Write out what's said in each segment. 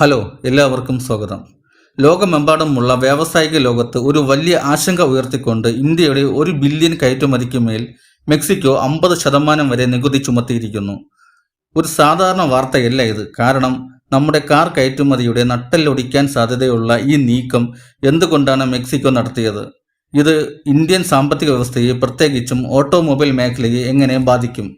Hello എല്ലാവർക്കും സ്വാഗതം. ലോകമെമ്പാടുമുള്ള വ്യാവസായിക ലോകത്ത് ഒരു വലിയ ആശങ്ക ഉയർത്തിക്കൊണ്ട് ഇന്ത്യയുടെ ഒരു ബില്യൺ കയറ്റുമതിക്ക് മേൽ മെക്സിക്കോ അമ്പത് ശതമാനം വരെ നികുതി ചുമത്തിയിരിക്കുന്നു. ഒരു സാധാരണ വാർത്തയല്ല ഇത്. കാരണം നമ്മുടെ കാർ കയറ്റുമതിയുടെ നട്ടെല്ലൊടിക്കാൻ സാധ്യതയുള്ള ഈ നീക്കം എന്തുകൊണ്ടാണ് മെക്സിക്കോ നടത്തിയത്? ഇത് ഇന്ത്യൻ സാമ്പത്തിക വ്യവസ്ഥയെ പ്രത്യേകിച്ചും ഓട്ടോമൊബൈൽ മേഖലയെ എങ്ങനെ ബാധിക്കും?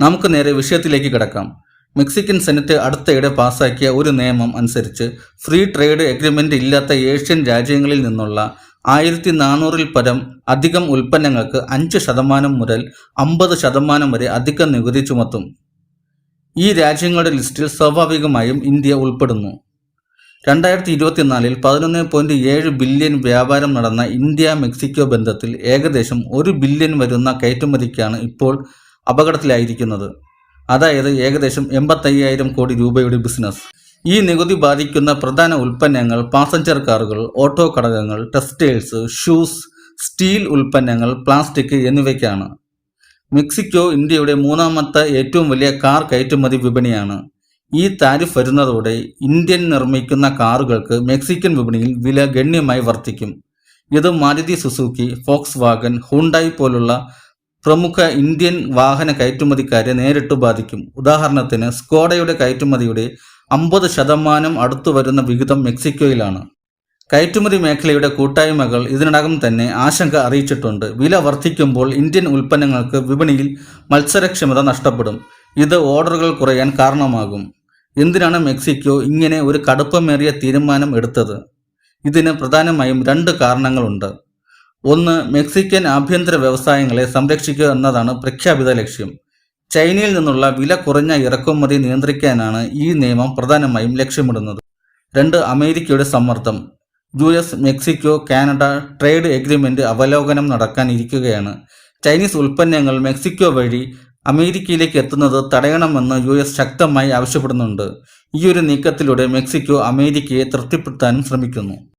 നമുക്ക് നേരെ വിഷയത്തിലേക്ക് കിടക്കാം. മെക്സിക്കൻ സെനറ്റ് അടുത്തയിടെ പാസാക്കിയ ഒരു നിയമം അനുസരിച്ച് ഫ്രീ ട്രേഡ് എഗ്രിമെന്റ് ഇല്ലാത്ത ഏഷ്യൻ രാജ്യങ്ങളിൽ നിന്നുള്ള ആയിരത്തി നാനൂറിൽ പരം അധികം ഉൽപ്പന്നങ്ങൾക്ക് അഞ്ച് ശതമാനം മുതൽ അമ്പത് ശതമാനം വരെ അധിക നികുതി ചുമത്തും. ഈ രാജ്യങ്ങളുടെ ലിസ്റ്റിൽ സ്വാഭാവികമായും ഇന്ത്യ ഉൾപ്പെടുന്നു. രണ്ടായിരത്തി ഇരുപത്തിനാലിൽ പതിനൊന്ന് പോയിന്റ് ഏഴ് ബില്യൺ വ്യാപാരം നടന്ന ഇന്ത്യ മെക്സിക്കോ ബന്ധത്തിൽ ഏകദേശം ഒരു ബില്യൺ വരുന്ന കയറ്റുമതിക്കാണ് ഇപ്പോൾ അപകടത്തിലായിരിക്കുന്നത്. അതായത് ഏകദേശം എൺപത്തയ്യായിരം കോടി രൂപയുടെ ബിസിനസ്. ഈ നികുതി ബാധിക്കുന്ന പ്രധാന ഉൽപ്പന്നങ്ങൾ പാസഞ്ചർ കാറുകൾ ഓട്ടോ ഘടകങ്ങൾ ടെക്സ്റ്റൈൽസ് ഷൂസ് സ്റ്റീൽ ഉൽപ്പന്നങ്ങൾ പ്ലാസ്റ്റിക് എന്നിവയ്ക്കാണ്. മെക്സിക്കോ ഇന്ത്യയുടെ മൂന്നാമത്തെ ഏറ്റവും വലിയ കാർ കയറ്റുമതി വിപണിയാണ്. ഈ താരിഫ് വരുന്നതോടെ ഇന്ത്യൻ നിർമ്മിക്കുന്ന കാറുകൾക്ക് മെക്സിക്കൻ വിപണിയിൽ വില ഗണ്യമായി വർദ്ധിക്കും. ഇത് Maruti Suzuki Volkswagen Hyundai പോലുള്ള പ്രമുഖ ഇന്ത്യൻ വാഹന കയറ്റുമതിക്കാരെ നേരിട്ട് ബാധിക്കും. ഉദാഹരണത്തിന് സ്കോഡയുടെ കയറ്റുമതിയുടെ അമ്പത് ശതമാനം അടുത്തു വരുന്ന വിഹിതം മെക്സിക്കോയിലാണ്. കയറ്റുമതി മേഖലയുടെ കൂട്ടായ്മകൾ ഇതിനകം തന്നെ ആശങ്ക അറിയിച്ചിട്ടുണ്ട്. വില വർദ്ധിക്കുമ്പോൾ ഇന്ത്യൻ ഉൽപ്പന്നങ്ങൾക്ക് വിപണിയിൽ മത്സരക്ഷമത നഷ്ടപ്പെടും. ഇത് ഓർഡറുകൾ കുറയാൻ കാരണമാകും. എന്തിനാണ് മെക്സിക്കോ ഇങ്ങനെ ഒരു കടുപ്പമേറിയ തീരുമാനം എടുത്തത്? ഇതിന് പ്രധാനമായും രണ്ട് കാരണങ്ങളുണ്ട്. ഒന്ന് മെക്സിക്കൻ ആഭ്യന്തര വ്യവസായങ്ങളെ സംരക്ഷിക്കുക എന്നതാണ് പ്രഖ്യാപിത ലക്ഷ്യം. ചൈനയിൽ നിന്നുള്ള വില കുറഞ്ഞ ഇറക്കുമതി നിയന്ത്രിക്കാനാണ് ഈ നിയമം പ്രധാനമായും ലക്ഷ്യമിടുന്നത്. രണ്ട് അമേരിക്കയുടെ സമ്മർദ്ദം. U S Mexico Canada trade agreement അവലോകനം നടക്കാനിരിക്കുകയാണ് ചൈനീസ് ഉൽപ്പന്നങ്ങൾ മെക്സിക്കോ വഴി അമേരിക്കയിലേക്ക് എത്തുന്നത് തടയണമെന്ന് യു എസ് ശക്തമായി ആവശ്യപ്പെടുന്നുണ്ട്. ഈയൊരു നീക്കത്തിലൂടെ മെക്സിക്കോ അമേരിക്കയെ തൃപ്തിപ്പെടുത്താനും ശ്രമിക്കുന്നു.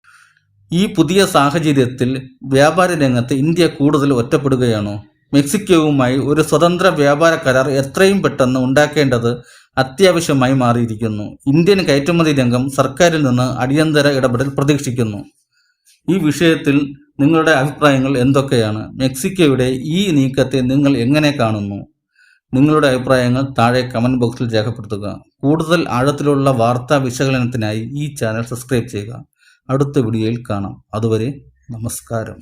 ഈ പുതിയ സാഹചര്യത്തിൽ വ്യാപാര രംഗത്ത് ഇന്ത്യ കൂടുതൽ ഒറ്റപ്പെടുകയാണോ? മെക്സിക്കോവുമായി ഒരു സ്വതന്ത്ര വ്യാപാര കരാർ എത്രയും പെട്ടെന്ന് ഉണ്ടാക്കേണ്ടത് അത്യാവശ്യമായി മാറിയിരിക്കുന്നു. ഇന്ത്യൻ കയറ്റുമതി രംഗം സർക്കാരിൽ നിന്ന് അടിയന്തര ഇടപെടൽ പ്രതീക്ഷിക്കുന്നു. ഈ വിഷയത്തിൽ നിങ്ങളുടെ അഭിപ്രായങ്ങൾ എന്തൊക്കെയാണ്? മെക്സിക്കോയുടെ ഈ നീക്കത്തെ നിങ്ങൾ എങ്ങനെ കാണുന്നു? നിങ്ങളുടെ അഭിപ്രായങ്ങൾ താഴെ കമന്റ് ബോക്സിൽ രേഖപ്പെടുത്തുക. കൂടുതൽ ആഴത്തിലുള്ള വാർത്താ വിശകലനത്തിനായി ഈ ചാനൽ സബ്സ്ക്രൈബ് ചെയ്യുക. അടുത്ത വീഡിയോയിൽ കാണാം. അതുവരെ നമസ്കാരം.